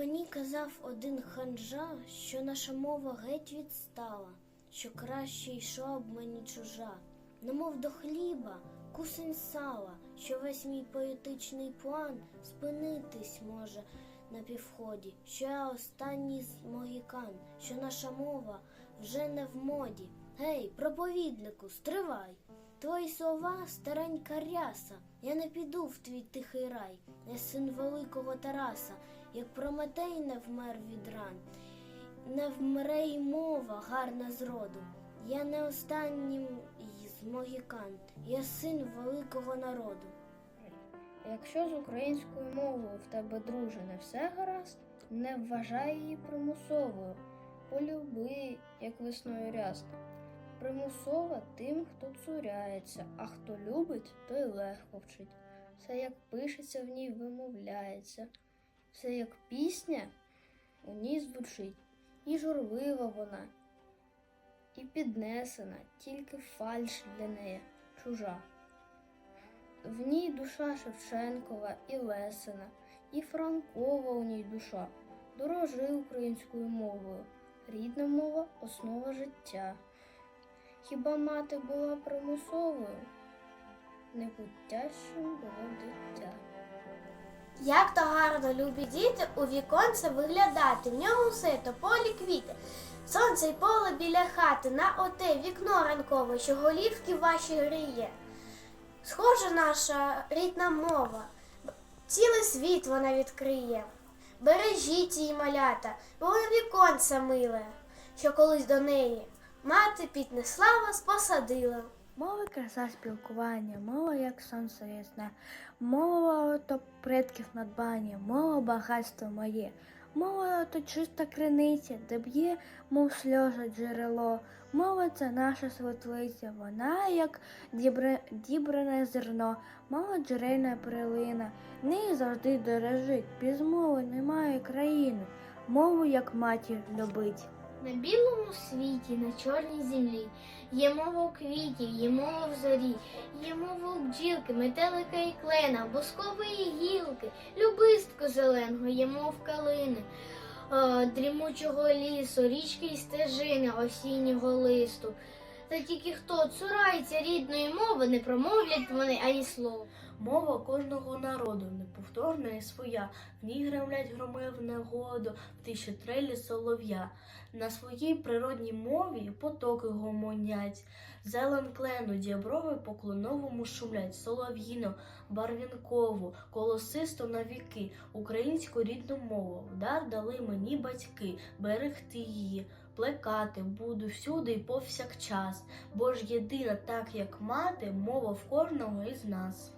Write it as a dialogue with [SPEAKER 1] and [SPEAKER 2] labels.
[SPEAKER 1] Мені казав один ханжа, що наша мова геть відстала, що краще йшла б мені чужа, немов до хліба, кусень сала, що весь мій поетичний план спинитись може на півході, що я останній з могікан, що наша мова вже не в моді. Гей, проповіднику, стривай! Твої слова старенька ряса, я не піду в твій тихий рай, я син великого Тараса, як Прометей не вмер від ран, не вмре й мова гарна з роду. Я не останнім з могікан, я син великого народу.
[SPEAKER 2] Якщо з українською мовою в тебе, друже, не все гаразд, не вважай її примусовою. Полюби, як весною ряст. Примусова тим, хто цуряється, а хто любить, той легко вчить. Все, як пишеться в ній, вимовляється, все як пісня у ній звучить. І журлива вона, і піднесена, тільки фальш для неї чужа. В ній душа Шевченкова і Лесина, і Франкова у ній душа. Дорожи українською мовою. Рідна мова основа життя. Хіба мати була примусовою? Непутящим було дитя.
[SPEAKER 3] Як то гарно, любі діти, у віконце виглядати, в ньому все то полі квіти. Сонце й поле біля хати, на оте вікно ранкове, що голівки ваші гріє. Схожа наша рідна мова, цілий світ вона відкриє. Бережіть її малята, бо віконце миле, що колись до неї мати піднесла вас, посадила.
[SPEAKER 2] Мова краса спілкування, мова як сонце ясне, мова то предків надбання, мова багатство моє, мова то чиста криниця, де б'є, мов сльози джерело. Мова це наша світлиця, вона як дібране зерно, мова джерельна перлина, неї завжди дорожить, без мови немає країни, мову як матір любить.
[SPEAKER 4] На білому світі, на чорній землі, є мова у квітів, є мова в зорі, є мова у бджілки, метелика і клена, боскової гілки, любистку зеленого, є мов калини, дрімучого лісу, річки й стежини, осіннього листу. Та тільки хто цурається рідної мови, не промовлять вони ані слова.
[SPEAKER 5] Мова кожного народу неповторна і своя. В ній гремлять громи в негоду, в тиші трелі солов'я. На своїй природній мові потоки гомонять. Зелен клену, діаброви по клоновому шумлять, солов'їно, барвінкову, колосисто на віки, українську рідну мову. Вдар дали мені батьки, берегти її, плекати буду всюди і повсякчас, бо ж єдина, так як мати, мова в кожного із нас.